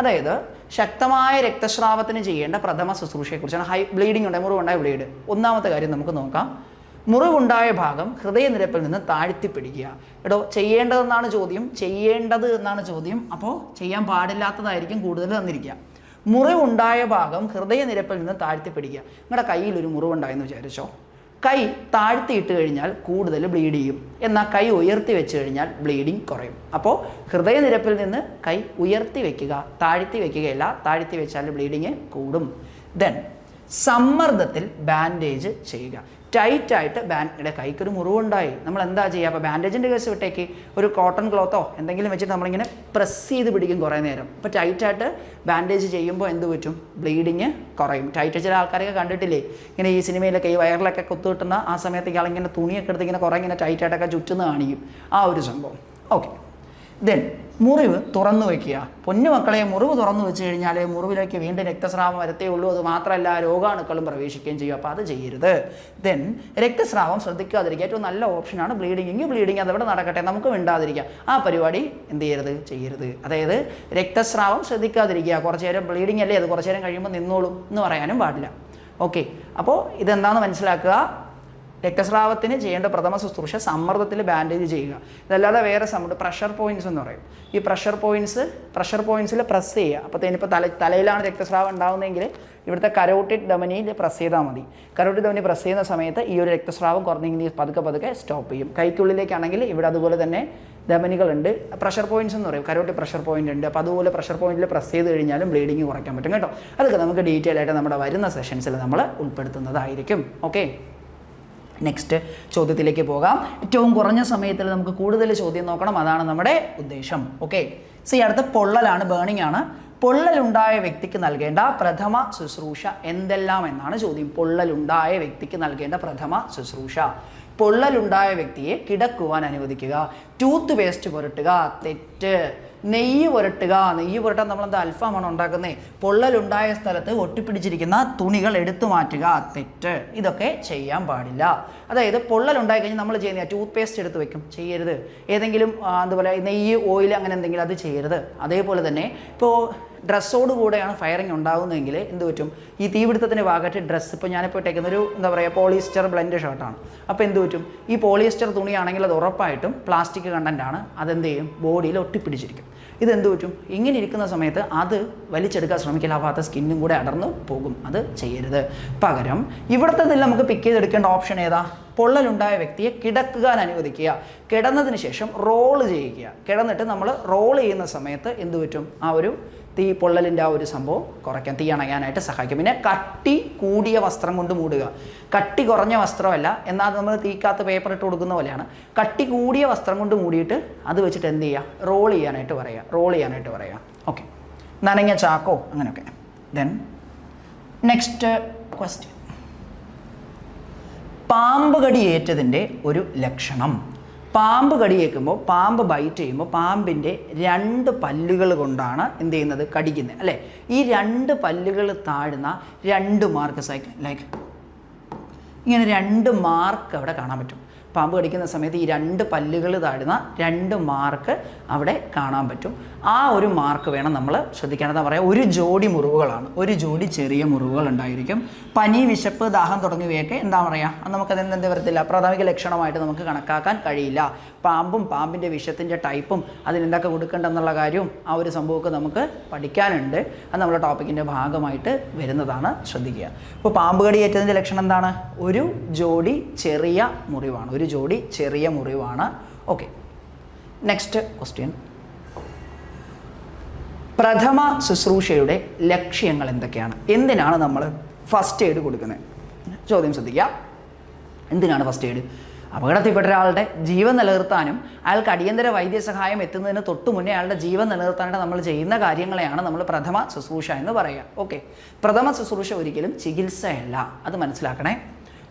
അതായത് ശക്തമായ രക്തസ്രാവത്തിന് ചെയ്യേണ്ട പ്രഥമ ശുശ്രൂഷയെക്കുറിച്ചാണ്. ഹൈ ബ്ലീഡിംഗ് ഉണ്ടായ മുറിവുണ്ടായ ബ്ലീഡ് ഒന്നാമത്തെ കാര്യം നമുക്ക് നോക്കാം. മുറിവുണ്ടായ ഭാഗം ഹൃദയനിരപ്പിൽ നിന്ന് താഴ്ത്തിപ്പിടിക്കുക. എടോ ചെയ്യേണ്ടതെന്നാണ് ചോദ്യം. ചെയ്യേണ്ടത് എന്നാണ് ചോദ്യം. അപ്പോൾ ചെയ്യാൻ പാടില്ലാത്തതായിരിക്കും കൂടുതൽ തന്നിരിക്കുക. മുറിവുണ്ടായ ഭാഗം ഹൃദയനിരപ്പിൽ നിന്ന് താഴ്ത്തി പിടിക്കുക നിങ്ങളുടെ കയ്യിൽ ഒരു മുറിവുണ്ടായെന്ന് വിചാരിച്ചോ? കൈ താഴ്ത്തിയിട്ട് കഴിഞ്ഞാൽ കൂടുതൽ ബ്ലീഡ് ചെയ്യും. എന്നാൽ കൈ ഉയർത്തി വെച്ച് കഴിഞ്ഞാൽ ബ്ലീഡിങ് കുറയും. അപ്പോൾ ഹൃദയനിരപ്പിൽ നിന്ന് കൈ ഉയർത്തി വെക്കുക താഴ്ത്തി വെക്കുകയല്ല താഴ്ത്തി വെച്ചാൽ ബ്ലീഡിങ് കൂടും. ദെൻ സമ്മർദ്ദത്തിൽ ബാൻഡേജ് ചെയ്യുക. ടൈറ്റായിട്ട് ബാൻഡിന്റെ കൈക്കൊരു മുറിവുണ്ടായി. നമ്മൾ എന്താ ചെയ്യുക അപ്പോൾ ബാൻഡേജിന്റെ കേസ് വിട്ടേക്ക്. ഒരു കോട്ടൺ ക്ലോത്തോ എന്തെങ്കിലും വെച്ചിട്ട് നമ്മളിങ്ങനെ പ്രസ് ചെയ്ത് പിടിക്കും കുറേ നേരം. അപ്പോൾ ടൈറ്റായിട്ട് ബാൻഡേജ് ചെയ്യുമ്പോൾ എന്ത് പറ്റും? ബ്ലീഡിങ് കുറയും. ടൈറ്റ് ചില ആൾക്കാരൊക്കെ കണ്ടിട്ടില്ലേ? ഇങ്ങനെ ഈ സിനിമയിലൊക്കെ ഈ വയറിലൊക്കെ കുത്തു കിട്ടുന്ന ആ സമയത്ത് ഇയാളിങ്ങനെ തുണിയൊക്കെ എടുത്ത് ഇങ്ങനെ കുറേ ഇങ്ങനെ ടൈറ്റായിട്ടൊക്കെ ചുറ്റുന്ന കാണിക്കും. ആ ഒരു സംഭവം. ഓക്കെ. ദെൻ മുറിവ് തുറന്നു വയ്ക്കുക പൊന്നു മക്കളെ മുറിവ് തുറന്നു വെച്ച് കഴിഞ്ഞാൽ മുറിവിലേക്ക് വീണ്ടും രക്തസ്രാവം വരത്തേ ഉള്ളൂ. അത് മാത്രമല്ല രോഗാണുക്കളും പ്രവേശിക്കുകയും ചെയ്യും. അപ്പോൾ അത് ചെയ്യരുത്. ദെൻ രക്തസ്രാവം ശ്രദ്ധിക്കാതിരിക്കുക. ഏറ്റവും നല്ല ഓപ്ഷനാണ് ബ്ലീഡിങ് എങ്കിൽ ബ്ലീഡിങ് അതവിടെ നടക്കട്ടെ? നമുക്ക് മിണ്ടാതിരിക്കാം. ആ പരിപാടി എന്ത് ചെയ്യരുത്? ചെയ്യരുത്. അതായത് രക്തസ്രാവം ശ്രദ്ധിക്കാതിരിക്കുക. കുറച്ച് നേരം ബ്ലീഡിങ് അല്ലേ? അത് കുറച്ച് നേരം കഴിയുമ്പോൾ നിന്നോളും എന്ന് പറയാനും പാടില്ല. ഓക്കെ അപ്പോൾ ഇതെന്താണെന്ന് മനസ്സിലാക്കുക? രക്തസ്രാവത്തിന് ചെയ്യേണ്ട പ്രഥമ ശുശ്രൂഷ സമ്മർദ്ദത്തിൽ ബാൻഡേജ് ചെയ്യുക. ഇതല്ലാതെ വേറെ സമ്മർദ്ദം പ്രഷർ പോയിന്റ്സ് എന്ന് പറയും. ഈ പ്രഷർ പോയിന്റ്സ് പ്രഷർ പോയിന്റ്സിൽ പ്രസ് ചെയ്യുക. അപ്പോൾ ഇപ്പോൾ തല തലയിലാണ് രക്തസ്രാവം ഉണ്ടാകുന്നതെങ്കിൽ ഇവിടുത്തെ കരോട്ടിഡ് ധമനിയിൽ പ്രസ് ചെയ്താൽ മതി. കരോട്ടിഡ് ധമനി പ്രസ് ചെയ്യുന്ന സമയത്ത് ഈ ഒരു രക്തസ്രാവം കുറഞ്ഞെങ്കിൽ പതുക്കെ പതുക്കെ സ്റ്റോപ്പ് ചെയ്യും. കൈക്കുള്ളിലേക്കാണെങ്കിൽ ഇവിടെ അതുപോലെ തന്നെ ധമനികളുണ്ട്. പ്രഷർ പോയിന്റ്സ് എന്ന് പറയും. കരോട്ടി പ്രഷർ പോയിന്റ് ഉണ്ട്. അപ്പോൾ അതുപോലെ പ്രഷർ പോയിന്റിൽ പ്രസ് ചെയ്ത് കഴിഞ്ഞാലും ബ്ലീഡിങ് കുറയ്ക്കാൻ പറ്റും കേട്ടോ. അതൊക്കെ നമുക്ക് ഡീറ്റെയിൽ ആയിട്ട് നമ്മുടെ വരുന്ന സെഷൻസിൽ നമ്മൾ ഉൾപ്പെടുത്തുന്നതായിരിക്കും. ഓക്കെ നെക്സ്റ്റ് ചോദ്യത്തിലേക്ക് പോകാം. ഏറ്റവും കുറഞ്ഞ സമയത്തിൽ നമുക്ക് കൂടുതൽ ചോദ്യം നോക്കണം. അതാണ് നമ്മുടെ ഉദ്ദേശം. ഓക്കെ സി അടുത്ത പൊള്ളലാണ് ബേണിംഗ് ആണ്. പൊള്ളലുണ്ടായ വ്യക്തിക്ക് നൽകേണ്ട പ്രഥമ ശുശ്രൂഷ എന്തെല്ലാം എന്നാണ് ചോദ്യം. പൊള്ളലുണ്ടായ വ്യക്തിക്ക് നൽകേണ്ട പ്രഥമ ശുശ്രൂഷ. പൊള്ളലുണ്ടായ വ്യക്തിയെ കിടക്കുവാൻ അനുവദിക്കുക. ടൂത്ത് പേസ്റ്റ് പുരട്ടുക. തെറ്റ്. നെയ്യ് പുരട്ടുക. നെയ്യ് പുരട്ടാൻ നമ്മളെന്താ അൽഫാമാണ് ഉണ്ടാക്കുന്നത് പൊള്ളലുണ്ടായ സ്ഥലത്ത് ഒട്ടിപ്പിടിച്ചിരിക്കുന്ന തുണികൾ എടുത്തു മാറ്റുക. തെറ്റ്. ഇതൊക്കെ ചെയ്യാൻ പാടില്ല. അതായത് പൊള്ളലുണ്ടായി കഴിഞ്ഞാൽ നമ്മൾ ചെയ്യുന്ന ടൂത്ത് പേസ്റ്റ് എടുത്ത് വെക്കും. ചെയ്യരുത്. ഏതെങ്കിലും അതുപോലെ നെയ്യ് ഓയിൽ അങ്ങനെ എന്തെങ്കിലും അത് ചെയ്യരുത്. അതേപോലെ തന്നെ ഇപ്പോൾ ഡ്രസ്സോട് കൂടെയാണ് ഫയറിങ് ഉണ്ടാകുന്നതെങ്കിൽ എന്ത് പറ്റും? ഈ തീപിടുത്തത്തിന്റെ ഭാഗമായിട്ട് ഡ്രസ്സ് ഇപ്പോൾ ഞാനിപ്പോൾ ഇട്ടേക്കുന്ന ഒരു എന്താ പറയുക പോളിസ്റ്റർ ബ്ലെൻഡ് ഷർട്ടാണ് അപ്പോൾ എന്ത് പറ്റും? ഈ പോളിസ്റ്റർ തുണിയാണെങ്കിൽ അത് ഉറപ്പായിട്ടും പ്ലാസ്റ്റിക് കണ്ടന്റ് ആണ്. അതെന്ത് ചെയ്യും? ബോഡിയിൽ ഒട്ടിപ്പിടിച്ചിരിക്കും. ഇതെന്ത് പറ്റും? ഇങ്ങനെ ഇരിക്കുന്ന സമയത്ത് അത് വലിച്ചെടുക്കാൻ ശ്രമിക്കലാവാത്ത സ്കിന്നും കൂടെ അടർന്നു പോകും. അത് ചെയ്യരുത്. പകരം ഇവിടുത്തെ നമുക്ക് പിക്ക് ചെയ്തെടുക്കേണ്ട ഓപ്ഷൻ ഏതാ? പൊള്ളലുണ്ടായ വ്യക്തിയെ കിടക്കാൻ അനുവദിക്കുക. കിടന്നതിന് ശേഷം റോൾ ചെയ്യുക. കിടന്നിട്ട് നമ്മൾ റോൾ ചെയ്യുന്ന സമയത്ത് എന്ത് പറ്റും? ആ ഒരു തീ പൊള്ളലിന്റെ ആ ഒരു സംഭവം കുറയ്ക്കാൻ തീ അണയാനായിട്ട് സഹായിക്കും. പിന്നെ കട്ടി കൂടിയ വസ്ത്രം കൊണ്ട് മൂടുക. കട്ടി കുറഞ്ഞ വസ്ത്രമല്ല എന്നാൽ നമ്മൾ തീക്കാത്ത പേപ്പർ ഇട്ട് കൊടുക്കുന്ന പോലെയാണ്. കട്ടി കൂടിയ വസ്ത്രം കൊണ്ട് മൂടിയിട്ട് അത് വെച്ചിട്ട് എന്ത് ചെയ്യുക? റോൾ ചെയ്യാനായിട്ട് പറയുക. റോൾ ചെയ്യാനായിട്ട് പറയുക. ഓക്കെ നനഞ്ഞ ചാക്കോ അങ്ങനെയൊക്കെ. ദെൻ നെക്സ്റ്റ് ക്വസ്റ്റ്യൻ പാമ്പ് കടി ഏറ്റതിന്റെ ഒരു ലക്ഷണം. പാമ്പ് കടിയേക്കുമ്പോൾ പാമ്പ് ബൈറ്റ് ചെയ്യുമ്പോൾ പാമ്പിന്റെ രണ്ട് പല്ലുകൾ കൊണ്ടാണ് എന്ത് ചെയ്യുന്നത്? കടിക്കുന്നത്. അല്ലേ? ഈ രണ്ട് പല്ലുകൾ താഴ്ന്ന രണ്ട് മാർക്ക് സൈക്കിൾ ലൈക്ക് ഇങ്ങനെ രണ്ട് മാർക്ക് അവിടെ കാണാൻ പറ്റും. പാമ്പ് കടിക്കുന്ന സമയത്ത് ഈ രണ്ട് പല്ലുകൾ താഴുന്ന രണ്ട് മാർക്ക് അവിടെ കാണാൻ പറ്റും. ആ ഒരു മാർക്ക് വേണം നമ്മൾ ശ്രദ്ധിക്കണം എന്താ പറയുക ഒരു ജോഡി മുറിവുകളാണ്. ഒരു ജോഡി ചെറിയ മുറിവുകൾ ഉണ്ടായിരിക്കും. പനി വിശപ്പ് ദാഹം തുടങ്ങിയവയൊക്കെ എന്താ പറയുക? നമുക്കത് എന്ത് വരത്തില്ല. പ്രാഥമിക ലക്ഷണമായിട്ട് നമുക്ക് കണക്കാക്കാൻ കഴിയില്ല. പാമ്പും പാമ്പിന്റെ വിഷത്തിന്റെ ടൈപ്പും അതിനെന്തൊക്കെ കൊടുക്കേണ്ടെന്നുള്ള കാര്യവും ആ ഒരു സംഭവമൊക്കെ നമുക്ക് പഠിക്കാനുണ്ട്. അത് നമ്മുടെ ടോപ്പിക്കിന്റെ ഭാഗമായിട്ട് വരുന്നതാണ് ശ്രദ്ധിക്കുക. ഇപ്പോൾ പാമ്പ് കടിയേറ്റതിന്റെ ലക്ഷണം എന്താണ്? ഒരു ജോഡി ചെറിയ മുറിവാണ്. ഒരു ജോഡി ചെറിയ മുറിവാണ്. ഓക്കെ നെക്സ്റ്റ് ക്വസ്റ്റ്യൻ പ്രഥമ ശുശ്രൂഷയുടെ ലക്ഷ്യങ്ങൾ എന്തൊക്കെയാണ്? എന്തിനാണ് നമ്മൾ ഫസ്റ്റ് എയ്ഡ് കൊടുക്കുന്നത്? ചോദ്യം ശ്രദ്ധിക്കുക. എന്തിനാണ് ഫസ്റ്റ് എയ്ഡ് അപകടത്തിൽപ്പെട്ട ഒരാളുടെ ജീവൻ നിലനിർത്താനും അയാൾക്ക് അടിയന്തര വൈദ്യസഹായം എത്തുന്നതിന് തൊട്ട് മുന്നേ അയാളുടെ ജീവൻ നിലനിർത്താനായിട്ട് നമ്മൾ ചെയ്യുന്ന കാര്യങ്ങളെയാണ് നമ്മൾ പ്രഥമ ശുശ്രൂഷ എന്ന് പറയുക. ഓക്കെ പ്രഥമ ശുശ്രൂഷ ഒരിക്കലും ചികിത്സയല്ല. അത് മനസ്സിലാക്കണേ.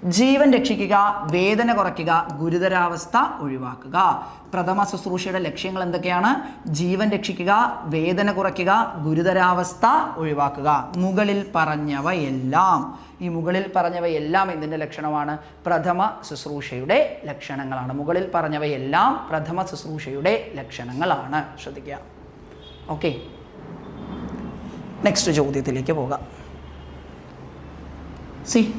ജീവൻ രക്ഷിക്കുക വേദന കുറയ്ക്കുക ഗുരുതരാവസ്ഥ ഒഴിവാക്കുക. പ്രഥമ ശുശ്രൂഷയുടെ ലക്ഷ്യങ്ങൾ എന്തൊക്കെയാണ്? ജീവൻ രക്ഷിക്കുക വേദന കുറയ്ക്കുക ഗുരുതരാവസ്ഥ ഒഴിവാക്കുക. മുകളിൽ പറഞ്ഞവയെല്ലാം. ഈ മുകളിൽ പറഞ്ഞവയെല്ലാം എന്തിന്റെ ലക്ഷണമാണ്? പ്രഥമ ശുശ്രൂഷയുടെ ലക്ഷണങ്ങളാണ്. മുകളിൽ പറഞ്ഞവയെല്ലാം പ്രഥമ ശുശ്രൂഷയുടെ ലക്ഷണങ്ങളാണ്. ശ്രദ്ധിക്കുക. ഓക്കെ. നെക്സ്റ്റ് ചോദ്യത്തിലേക്ക് പോകാം. സി.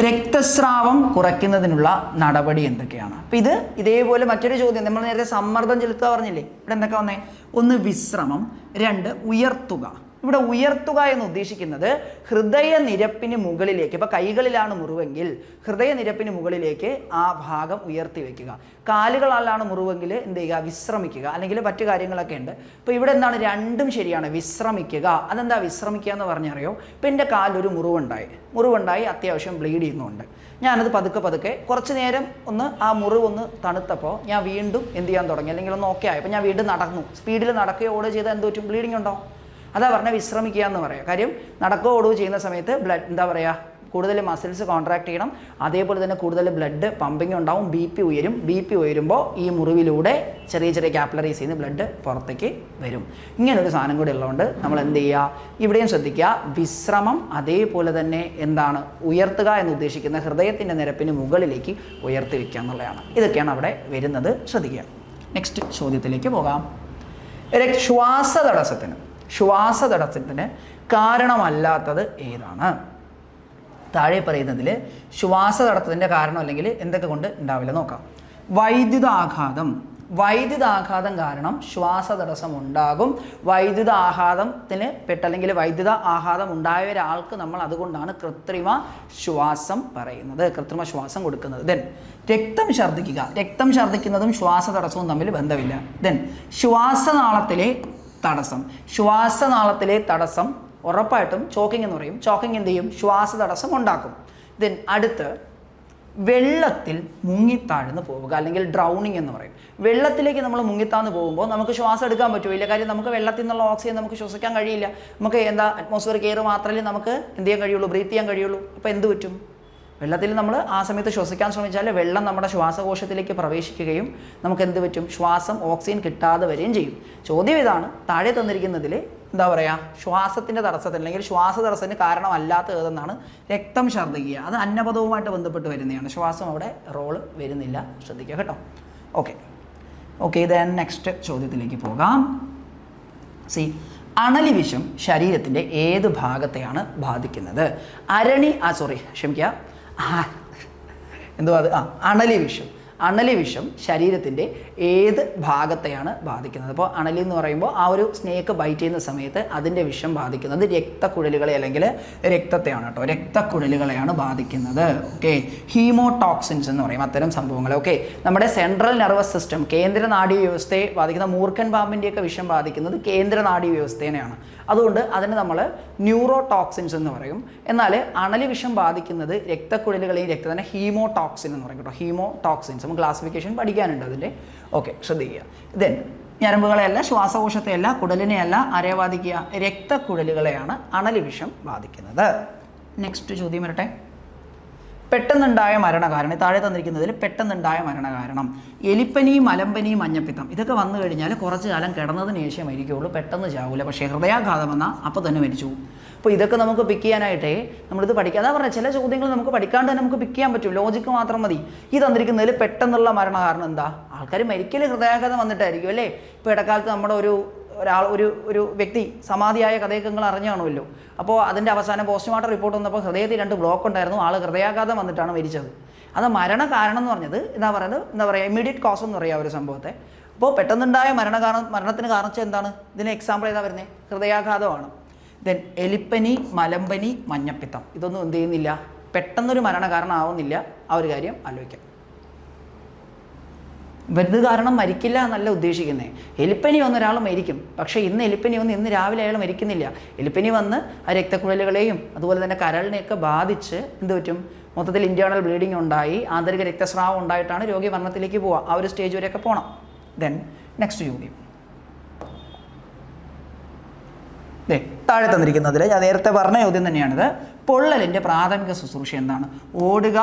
രക്തസ്രാവം കുറയ്ക്കുന്നതിനുള്ള നടപടി എന്തൊക്കെയാണ്? അപ്പം ഇത് ഇതേപോലെ മറ്റൊരു ചോദ്യം. നമ്മൾ നേരത്തെ സമ്മർദ്ദം ചെലുത്തുക പറഞ്ഞില്ലേ? ഇവിടെ എന്തൊക്കെ വന്നേ? ഒന്ന് വിശ്രമം രണ്ട് ഉയർത്തുക. ഇവിടെ ഉയർത്തുക എന്ന് ഉദ്ദേശിക്കുന്നത് ഹൃദയനിരപ്പിന് മുകളിലേക്ക് ഇപ്പോൾ കൈകളിലാണ് മുറിവെങ്കിൽ ഹൃദയനിരപ്പിന് മുകളിലേക്ക് ആ ഭാഗം ഉയർത്തി വെക്കുക. കാലുകളാലാണ് മുറിവെങ്കിൽ എന്ത് ചെയ്യുക? വിശ്രമിക്കുക. അല്ലെങ്കിൽ മറ്റു കാര്യങ്ങളൊക്കെ ഉണ്ട്. ഇപ്പോൾ ഇവിടെ എന്താണ്? രണ്ടും ശരിയാണ്. വിശ്രമിക്കുക. അതെന്താ വിശ്രമിക്കുക എന്ന് പറഞ്ഞറിയോ? ഇപ്പം എന്റെ കാലൊരു മുറിവുണ്ടായി. മുറിവുണ്ടായി അത്യാവശ്യം ബ്ലീഡ് ചെയ്യുന്നുണ്ട്. ഞാനത് പതുക്കെ പതുക്കെ കുറച്ച് നേരം ഒന്ന് ആ മുറിവ് ഒന്ന് തണുത്തപ്പോൾ ഞാൻ വീണ്ടും എന്ത് ചെയ്യാൻ തുടങ്ങി? അല്ലെങ്കിൽ ഒന്ന് ഓക്കെ ആയപ്പോൾ ഞാൻ വീണ്ടും നടന്നു. സ്പീഡിൽ നടക്കുകയോ ഓടുകയോ ചെയ്താൽ എന്തോ ബ്ലീഡിംഗ് ഉണ്ടോ? അതാ പറഞ്ഞാൽ വിശ്രമിക്കുക എന്ന് പറയാം. കാര്യം നടക്കുകയോ ഓടുകയോ ചെയ്യുന്ന സമയത്ത് ബ്ലഡ് എന്താ പറയുക കൂടുതൽ മസിൽസ് കോൺട്രാക്ട് ചെയ്യണം. അതേപോലെ തന്നെ കൂടുതൽ ബ്ലഡ് പമ്പിങ് ഉണ്ടാവും ബി പി ഉയരും. ബി പി ഉയരുമ്പോൾ ഈ മുറിവിലൂടെ ചെറിയ ചെറിയ ക്യാപ്പിലറീസ് ചെയ്യുന്ന ബ്ലഡ് പുറത്തേക്ക് വരും. ഇങ്ങനൊരു സാധനം കൂടി ഉള്ളതുകൊണ്ട് നമ്മൾ എന്ത് ചെയ്യുക ഇവിടെയും ശ്രദ്ധിക്കുക. വിശ്രമം അതേപോലെ തന്നെ എന്താണ് ഉയർത്തുക എന്ന് ഉദ്ദേശിക്കുന്ന ഹൃദയത്തിന്റെ നിരപ്പിന് മുകളിലേക്ക് ഉയർത്തി വയ്ക്കുക എന്നുള്ളതാണ്. ഇതൊക്കെയാണ് അവിടെ വരുന്നത്. ശ്രദ്ധിക്കുക. നെക്സ്റ്റ് ചോദ്യത്തിലേക്ക് പോകാം. ശ്വാസ ശ്വാസതടസ്സത്തിന് ശ്വാസതടസ്സത്തിന് കാരണമല്ലാത്തത് ഏതാണ്? താഴെ പറയുന്നതിൽ ശ്വാസതടസ്സത്തിന്റെ കാരണം അല്ലെങ്കിൽ എന്തൊക്കെ കൊണ്ട് ഉണ്ടാവില്ല. നോക്കാം. വൈദ്യുതാഘാതം. വൈദ്യുതാഘാതം കാരണം ശ്വാസതടസ്സം ഉണ്ടാകും വൈദ്യുത ആഘാതത്തിന് പെട്ട അല്ലെങ്കിൽ വൈദ്യുത ആഘാതം ഉണ്ടായ ഒരാൾക്ക് നമ്മൾ അതുകൊണ്ടാണ് കൃത്രിമ ശ്വാസം പറയുന്നത്. കൃത്രിമ ശ്വാസം കൊടുക്കുന്നത്. ദെൻ രക്തം ഛർദ്ദിക്കുക. രക്തം ഛർദ്ദിക്കുന്നതും ശ്വാസതടസ്സവും തമ്മിൽ ബന്ധമില്ല. ദെൻ ശ്വാസനാളത്തിലെ തടസ്സം. ശ്വാസനാളത്തിലെ തടസ്സം ഉറപ്പായിട്ടും ചോക്കിംഗ് എന്ന് പറയും. ചോക്കിംഗ് എന്ത് ചെയ്യും? ശ്വാസ തടസ്സം ഉണ്ടാക്കും. ദെൻ അടുത്ത് വെള്ളത്തിൽ മുങ്ങിത്താഴ്ന്നു പോവുക അല്ലെങ്കിൽ ഡ്രൗണിങ് എന്ന് പറയും. വെള്ളത്തിലേക്ക് നമ്മൾ മുങ്ങിത്താന്ന് പോകുമ്പോൾ നമുക്ക് ശ്വാസം എടുക്കാൻ പറ്റുമില്ല കാര്യം നമുക്ക് വെള്ളത്തിൽ നിന്നുള്ള ഓക്സിജൻ നമുക്ക് ശ്വസിക്കാൻ കഴിയില്ല. നമുക്ക് എന്താ അറ്റ്മോസ്ഫിയർ എയർ മാത്രമേ നമുക്ക് എന്ത് ചെയ്യാൻ കഴിയുള്ളൂ? ബ്രീത്ത് ചെയ്യാൻ കഴിയുള്ളൂ. അപ്പോൾ എന്ത് പറ്റും? വെള്ളത്തിൽ നമ്മൾ ആ സമയത്ത് ശ്വസിക്കാൻ ശ്രമിച്ചാൽ വെള്ളം നമ്മുടെ ശ്വാസകോശത്തിലേക്ക് പ്രവേശിക്കുകയും നമുക്ക് എന്ത് പറ്റും? ശ്വാസം ഓക്സിജൻ കിട്ടാതെ വരികയും ചെയ്യും. ചോദ്യം ഇതാണ് താഴെ തന്നിരിക്കുന്നതിൽ എന്താ പറയുക ശ്വാസത്തിന്റെ തടസ്സത്തിന് അല്ലെങ്കിൽ ശ്വാസ തടസ്സത്തിന് കാരണമല്ലാത്ത ഏതെന്നാണ് രക്തം ഛർദ്ദിക്കുക. അത് അന്നപദവുമായിട്ട് ബന്ധപ്പെട്ട് വരുന്നതാണ്. ശ്വാസം അവിടെ റോൾ വരുന്നില്ല. ശ്രദ്ധിക്കുക കേട്ടോ. ഓക്കെ. ഓക്കെ ദെൻ നെക്സ്റ്റ് ചോദ്യത്തിലേക്ക് പോകാം. സി അണലി വിഷം ശരീരത്തിന്റെ ഏത് ഭാഗത്തെയാണ് ബാധിക്കുന്നത്? അരണി ആ സോറി ക്ഷമിക്കുക. എന്തുവാ അത്? ആ അണലി വിഷം. അണലി വിഷം ശരീരത്തിന്റെ ഏത് ഭാഗത്തെയാണ് ബാധിക്കുന്നത്? അപ്പോൾ അണലി എന്ന് പറയുമ്പോൾ ആ ഒരു സ്നേക്ക് ബൈറ്റ് ചെയ്യുന്ന സമയത്ത് അതിന്റെ വിഷം ബാധിക്കുന്നത് രക്തക്കുഴലുകളെ അല്ലെങ്കിൽ രക്തത്തെയാണ് കേട്ടോ. രക്തക്കുഴലുകളെയാണ് ബാധിക്കുന്നത്. ഓക്കെ ഹീമോടോക്സിൻസ് എന്ന് പറയും അത്തരം സംഭവങ്ങൾ ഓക്കെ നമ്മുടെ സെൻട്രൽ നെർവസ് സിസ്റ്റം കേന്ദ്ര നാഡീ വ്യവസ്ഥയെ ബാധിക്കുന്ന മൂർഖൻ പാമ്പിന്റെയൊക്കെ വിഷം ബാധിക്കുന്നത് കേന്ദ്ര നാഡീ വ്യവസ്ഥേനെയാണ്. അതുകൊണ്ട് അതിന് നമ്മൾ ന്യൂറോടോക്സിൻസ് എന്ന് പറയും. എന്നാൽ അണലി വിഷം ബാധിക്കുന്നത് രക്തക്കുഴലുകളെയും രക്തത്തിന് ഹീമോടോക്സിൻ എന്ന് പറയും കേട്ടോ. ഹീമോടോക്സിൻസ്. ക്ലാസിഫിക്കേഷൻ പഠിക്കാനുണ്ട് അതിന്റെ. ഓക്കെ ശ്രദ്ധിക്കുക. ദെൻ ഞരമ്പുകളെയല്ല ശ്വാസകോശത്തെയല്ല കുടലിനെയല്ല ആരെയാ ബാധിക്കുക രക്തക്കുഴലുകളെയാണ് അണലി വിഷം ബാധിക്കുന്നത്. നെക്സ്റ്റ് ചോദ്യം വരട്ടെ. പെട്ടെന്നുണ്ടായ മരണകാരണം താഴെ തന്നിരിക്കുന്നതിൽ പെട്ടെന്നുണ്ടായ മരണകാരണം. എലിപ്പനി മലമ്പനി മഞ്ഞപ്പിത്തം ഇതൊക്കെ വന്നു കഴിഞ്ഞാൽ കുറച്ച് കാലം കിടന്നതിന് ശേഷം മരിക്കുകയുള്ളൂ പെട്ടെന്ന് ചാവൂല. പക്ഷേ ഹൃദയാഘാതം വന്നാൽ അപ്പോൾ തന്നെ മരിച്ചു. അപ്പോൾ ഇതൊക്കെ നമുക്ക് പിക്ക് ചെയ്യാനായിട്ടേ നമ്മളിത് പഠിക്കുക അതാ പറഞ്ഞത് ചില ചോദ്യങ്ങൾ നമുക്ക് പഠിക്കാണ്ട് തന്നെ നമുക്ക് പിക്ക് ചെയ്യാൻ പറ്റും. ലോജിക്ക് മാത്രം മതി. ഈ തന്നിരിക്കുന്നതിൽ പെട്ടെന്നുള്ള മരണ കാരണം എന്താ? ആൾക്കാർ മരിക്കൽ ഹൃദയാഘാതം വന്നിട്ടായിരിക്കും അല്ലേ? ഇപ്പോൾ ഇടക്കാലത്ത് നമ്മുടെ ഒരു ഒരാൾ ഒരു ഒരു വ്യക്തി സമാധിയായ കഥയൊക്കെ നിങ്ങൾ അറിഞ്ഞാണല്ലോ അപ്പോൾ അതിന്റെ അവസാനം പോസ്റ്റ്മോർട്ടം റിപ്പോർട്ട് വന്നപ്പോൾ ഹൃദയത്തിൽ രണ്ട് ബ്ലോക്ക് ഉണ്ടായിരുന്നു. ആൾ ഹൃദയാഘാതം വന്നിട്ടാണ് മരിച്ചത്. അത് മരണ കാരണം എന്ന് പറഞ്ഞത് എന്താ പറയുന്നത്? എന്താ പറയുക? ഇമ്മീഡിയറ്റ് കോസ് എന്ന് പറയുക ഒരു സംഭവത്തെ. അപ്പോൾ പെട്ടെന്നുണ്ടായ മരണ കാരണം മരണത്തിന് കാരണം എന്താണ്? ഇതിന് എക്സാമ്പിൾ ഏതാ വരുന്നത് ഹൃദയാഘാതമാണ്. ദെൻ എലിപ്പനി മലമ്പനി മഞ്ഞപ്പിത്തം. ഇതൊന്നും എന്ത് ചെയ്യുന്നില്ല. പെട്ടെന്നൊരു മരണ കാരണമാവുന്നില്ല ആ ഒരു കാര്യം ആലോചിക്കാം. ഇത് കാരണം മരിക്കില്ല എന്നല്ല ഉദ്ദേശിക്കുന്നത് എലിപ്പനി വന്ന ഒരാൾ മരിക്കും. പക്ഷേ ഇന്ന് എലിപ്പനി വന്ന് ഇന്ന് രാവിലെ അയാൾ മരിക്കുന്നില്ല. എലിപ്പനി വന്ന് ആ രക്തക്കുഴലുകളെയും അതുപോലെ തന്നെ കരളിനെയൊക്കെ ബാധിച്ച് എന്ത് പറ്റും? മൊത്തത്തിൽ ഇന്റേർണൽ ബ്ലീഡിംഗ് ഉണ്ടായി. ആന്തരിക രക്തസ്രാവം ഉണ്ടായിട്ടാണ് രോഗി മരണത്തിലേക്ക് പോവുക. ആ ഒരു സ്റ്റേജ് വരെയൊക്കെ പോകണം ദെൻ നെക്സ്റ്റ് ചോദ്യം ദേ താഴെ തന്നിരിക്കുന്നതിൽ ഞാൻ നേരത്തെ പറഞ്ഞ ചോദ്യം തന്നെയാണിത്. പൊള്ളലിന്റെ പ്രാഥമിക ശുശ്രൂഷ എന്താണ്? ഓടുക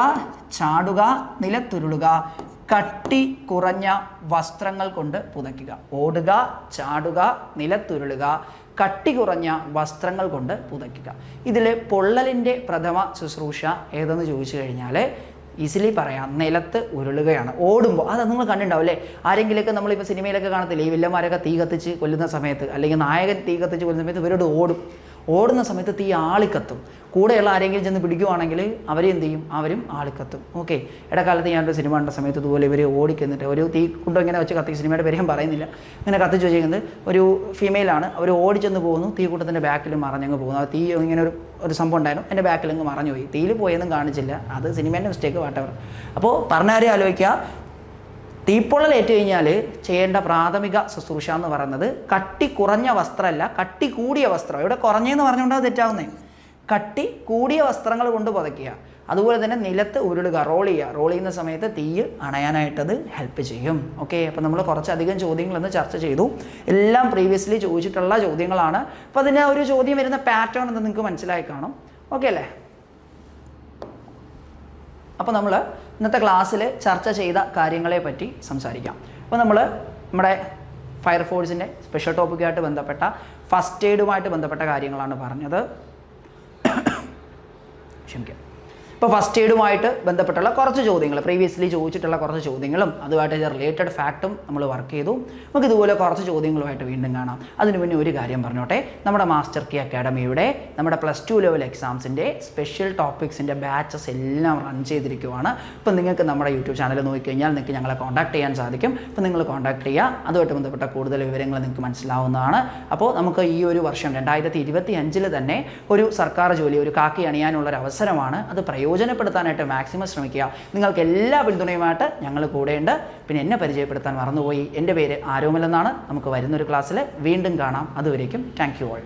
ചാടുക നിലത്തുരുളുക കട്ടി കുറഞ്ഞ വസ്ത്രങ്ങൾ കൊണ്ട് പുതയ്ക്കുക. ഓടുക ചാടുക നിലത്തുരുളുക കട്ടി കുറഞ്ഞ വസ്ത്രങ്ങൾ കൊണ്ട് പുതയ്ക്കുക. ഇതിൽ പൊള്ളലിന്റെ പ്രഥമ ശുശ്രൂഷ ഏതെന്ന് ചോദിച്ചു കഴിഞ്ഞാൽ ഈസിലി പറയാം. നിലത്ത് ഉരുളുകയാണ്. ഓടുമ്പോൾ അത് നിങ്ങൾ കണ്ടിട്ടുണ്ടാവും അല്ലേ ആരെങ്കിലുമൊക്കെ നമ്മളിപ്പോൾ സിനിമയിലൊക്കെ കാണത്തില്ലേ? ഈ വില്ലന്മാരൊക്കെ തീ കത്തിച്ച് കൊല്ലുന്ന സമയത്ത് അല്ലെങ്കിൽ നായകൻ തീ കത്തിച്ച് കൊല്ലുന്ന സമയത്ത് ഇവരോട് ഓടും. ഓടുന്ന സമയത്ത് തീ ആളിക്കത്തും. കൂടെയുള്ള ആരെങ്കിലും ചെന്ന് പിടിക്കുവാണെങ്കിൽ അവരെ എന്ത് ചെയ്യും? അവരും ആളിക്കത്തും. ഓക്കെ ഇടക്കാലത്ത് ഞാനൊരു സിനിമ കണ്ട സമയത്ത് ഇതുപോലെ ഇവർ ഓടിക്കുന്നിട്ട് ഒരു തീ കൊണ്ടോ ഇങ്ങനെ വെച്ച് കത്തി സിനിമയുടെ പേര് പറയുന്നില്ല. ഇങ്ങനെ കത്തിച്ച് വെച്ചിരിക്കുന്നത് ഒരു ഫീമെയിലാണ് അവർ ഓടിച്ചെന്ന് പോകുന്നു. തീ കൂട്ടത്തിന്റെ ബാക്കിൽ മറഞ്ഞങ്ങ് പോകുന്നു. ആ തീ ഇങ്ങനെ ഒരു ഒരു സംഭവം ഉണ്ടായിരുന്നു. എന്റെ ബാക്കിൽ അങ്ങ് മറഞ്ഞു പോയി തീയിൽ പോയെന്നും കാണിച്ചില്ല. അത് സിനിമേന്റെ മിസ്റ്റേക്ക് വാട്ടവർ അപ്പോൾ പറഞ്ഞാരെ ആലോചിക്കുക. തീപ്പൊള്ളൽ ഏറ്റു കഴിഞ്ഞാൽ ചെയ്യേണ്ട പ്രാഥമിക ശുശ്രൂഷ എന്ന് പറയുന്നത് കട്ടി കുറഞ്ഞ വസ്ത്രമല്ല കട്ടി കൂടിയ വസ്ത്രം. ഇവിടെ കുറഞ്ഞെന്ന് പറഞ്ഞുകൊണ്ടാണ് തെറ്റാവുന്നേ? കട്ടി കൂടിയ വസ്ത്രങ്ങൾ കൊണ്ട് പുതയ്ക്കുക. അതുപോലെ തന്നെ നിലത്ത് ഉരുളുക റോൾ ചെയ്യുക. റോൾ ചെയ്യുന്ന സമയത്ത് തീ അണയാനായിട്ടത് ഹെൽപ്പ് ചെയ്യും. ഓക്കെ അപ്പോൾ നമ്മൾ കുറച്ചധികം ചോദ്യങ്ങളെന്ന് ചർച്ച ചെയ്തു. എല്ലാം പ്രീവിയസ്ലി ചോദിച്ചിട്ടുള്ള ചോദ്യങ്ങളാണ്. അപ്പോൾ അതിന് ഒരു ചോദ്യം വരുന്ന പാറ്റേൺ എന്ന് നിങ്ങൾക്ക് മനസ്സിലായി കാണും. ഓക്കെ അല്ലേ? അപ്പോൾ നമ്മൾ ഇന്നത്തെ ക്ലാസ്സിൽ ചർച്ച ചെയ്ത കാര്യങ്ങളെ പറ്റി സംസാരിക്കാം. അപ്പോൾ നമ്മൾ നമ്മുടെ ഫയർഫോഴ്സിന്റെ സ്പെഷ്യൽ ടോപ്പിക്കായിട്ട് ബന്ധപ്പെട്ട ഫസ്റ്റ് എയ്ഡുമായിട്ട് ബന്ധപ്പെട്ട കാര്യങ്ങളാണ് പറഞ്ഞത്. [COUGHS] ക്ഷമിക്കാം. ഇപ്പോൾ ഫസ്റ്റ് എയ്ഡുമായിട്ട് ബന്ധപ്പെട്ടുള്ള കുറച്ച് ചോദ്യങ്ങൾ പ്രീവിയസ്ലി ചോദിച്ചിട്ടുള്ള കുറച്ച് ചോദ്യങ്ങളും അതുമായിട്ട് റിലേറ്റഡ് ഫാക്റ്റും നമ്മൾ വർക്ക് ചെയ്തു. നമുക്ക് ഇതുപോലെ കുറച്ച് ചോദ്യങ്ങളുമായിട്ട് വീണ്ടും കാണാം. അതിനു മുന്നേ ഒരു കാര്യം പറഞ്ഞോട്ടെ. നമ്മുടെ മാസ്റ്റർ കി അക്കാഡമിയുടെ നമ്മുടെ പ്ലസ് ടു ലെവൽ എക്സാംസിന്റെ സ്പെഷ്യൽ ടോപ്പിക്സിന്റെ ബാച്ചസ് എല്ലാം റൺ ചെയ്തിരിക്കുവാണ്. ഇപ്പം നിങ്ങൾക്ക് നമ്മുടെ യൂട്യൂബ് ചാനൽ നോക്കിക്കഴിഞ്ഞാൽ നിങ്ങൾക്ക് ഞങ്ങളെ കോൺടാക്ട് ചെയ്യാൻ സാധിക്കും. അപ്പോൾ നിങ്ങൾ കോൺടാക്ട് ചെയ്യുക അതുമായിട്ട് ബന്ധപ്പെട്ട കൂടുതൽ വിവരങ്ങൾ നിങ്ങൾക്ക് മനസ്സിലാവുന്നതാണ്. അപ്പോൾ നമുക്ക് ഈ ഒരു വർഷം രണ്ടായിരത്തി ഇരുപത്തി അഞ്ചിൽ തന്നെ ഒരു സർക്കാർ ജോലി ഒരു കാക്കി അണിയാനുള്ള ഒരു അവസരമാണ് അത് പ്രയോജനപ്പെടുത്താനായിട്ട് മാക്സിമം ശ്രമിക്കുക. നിങ്ങൾക്ക് എല്ലാ പിന്തുണയുമായിട്ട് ഞങ്ങൾ കൂടെയുണ്ട്. പിന്നെ എന്നെ പരിചയപ്പെടുത്താൻ മറന്നുപോയി. എന്റെ പേര് ആരോമലെന്നാണ് നമുക്ക് വരുന്നൊരു ക്ലാസ്സിൽ വീണ്ടും കാണാം. അതുവരേക്കും താങ്ക് യു ഓൾ